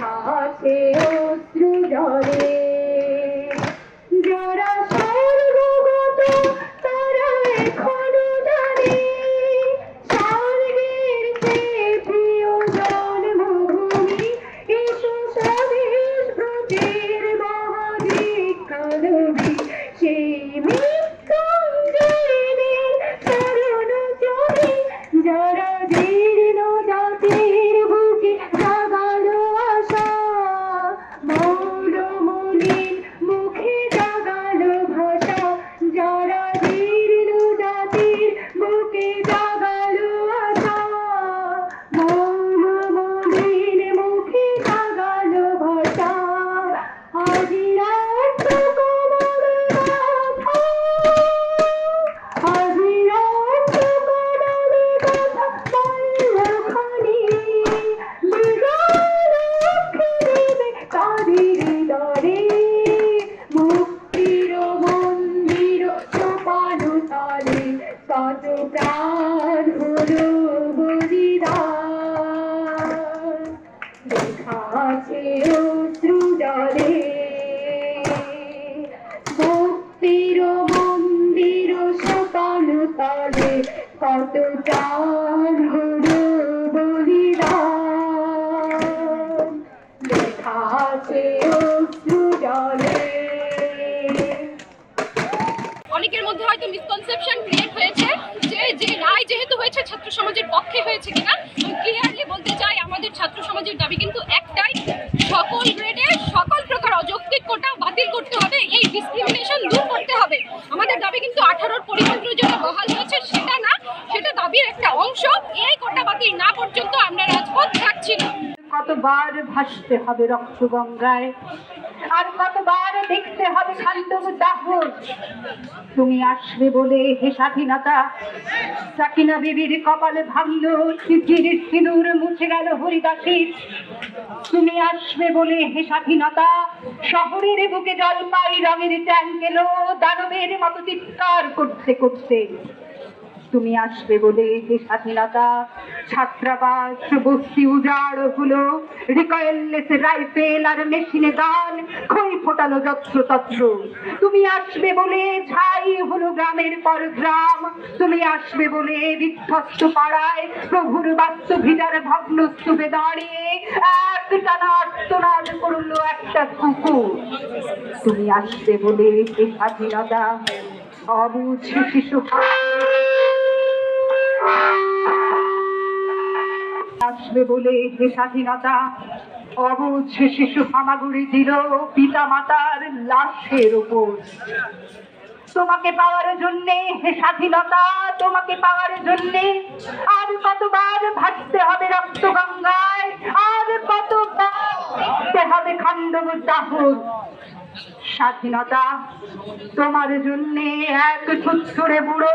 ভাসে অশ্রু জলে। জলে। মুক্তির মন্দির সকাল তলে কত দেখাছে অশ্রু জলে। অনেকের মধ্যে হয়তো মিসকনসেপশন ক্রিয়েট হয়েছে যে যে রায় যেহেতু হয়েছে, ছাত্র সমাজের পক্ষে হয়েছে কিনা ক্লিয়ারলি বলতে চাই আমাদের ছাত্র সমাজের দাবি কিন্তু একটাই সকল গ্রেডের সকল প্রকার অযৌক্তিক কোটা বাতিল করতে হবে, এই ডিসক্রিমিনেশন দূর করতে হবে। আমাদের দাবি কিন্তু আঠারোর পরিপত্র যেটা বহাল হয়েছে সেটা না, সেটা দাবির একটা অংশ। এই কোটা বাতিল না পর্যন্ত আমরা রাজপথ থাকছি না। কতবার ভাসতে হবে রক্তগঙ্গায়? আর কতবার দেখতে হবে খান্তব দাহর তুমি আসবে বলে হে স্বাধীনতা, সাকিনা বিবির কপালে ভাঙল, সিদ্ধির সিঁদুর মুছে গেল হরিদাসীর। তুমি আসবে বলে হে স্বাধীনতা, শহরের বুকে জলপাই রঙের ট্যাঙ্ক এলো, দানবের মতো চিৎকার করতে করতে। তুমি আসবে বলে হে স্বাধীনতা, ছাত্রাবাস, বস্তি, উজাড় হলো। রিকয়েললেস রাইফেল আর মেশিনে গান খই ফোটালো যত্র তত্র তুমি আসবে বলে ছাই হলো গ্রামের পর গ্রাম তুমি আসবে বলে বিধ্বস্ত পাড়ায় প্রভুর বাস্তু ভিটার ভগ্ন স্তূপে দাঁড়িয়ে এক টানা আর্তনাদ করল একটা কুকুর। তুমি আসবে বলে হে স্বাধীনতা, অবুঝ শিশু আসবে বলে হে স্বাধীনতা, অবুঝ শিশু হামাগুড়ি দিল পিতা মাতার লাশের উপর। তোমাকে পাওয়ার জন্যে হে স্বাধীনতা, তোমাকে পাওয়ার জন্যে আর কতবার ভাসতে হবে রক্ত গঙ্গায় আর কতবার হবে খান্ডব দাহর স্বাধীনতা তোমার জন্যে এক ছুৎছরে বুড়ো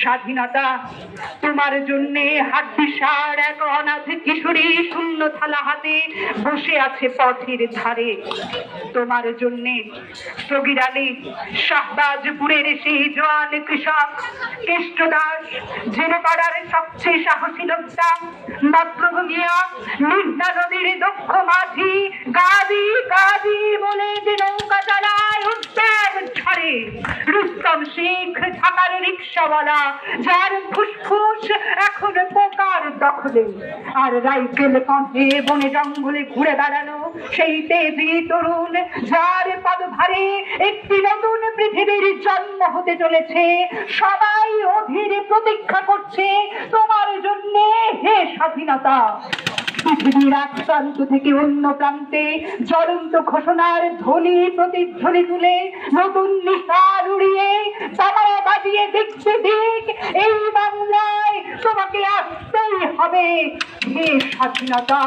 স্বাধীনতা। তোমার জন্য হাড্ডিসার এক অনাথ কিশোরী শূন্য থালা হাতে বসে আছে পথের ধারে। তোমার জন্য সগির শাহবাজপুরের সেই জোয়ান কৃষক কেষ্টদাস জেনেপাড়ার সবচেয়ে সাহসী লোকটা মাতৃভূমিয়া নির্দা নদীর দক্ষ মাঝি, গাদি গাদি বলে যে নৌকা চালায় উদ্যান রুস্তম শেখ ঢাকার রিক্সাওয়ালা, যার ফুসফুস এখন পোকার দখলে। আর রাইফেল বনে জঙ্গলে ঘুরে বেড়ানো সেই তেজি তরুণ, যার পদভারে একটি নতুন পৃথিবীর জন্ম হতে চলেছে। সবাই অধীর প্রতীক্ষা করছে, তোমার জন্য হে স্বাধীনতা। পৃথিবীর এক প্রান্ত থেকে অন্য প্রান্তে জ্বলন্ত ঘোষণার ধ্বনি প্রতিধ্বনি তুলে নতুন নিশার উড়িয়ে তারা বাজিয়ে দেখছে দিক। এই বাংলায় তোমাকে আসতেই হবে স্বাধীনতা।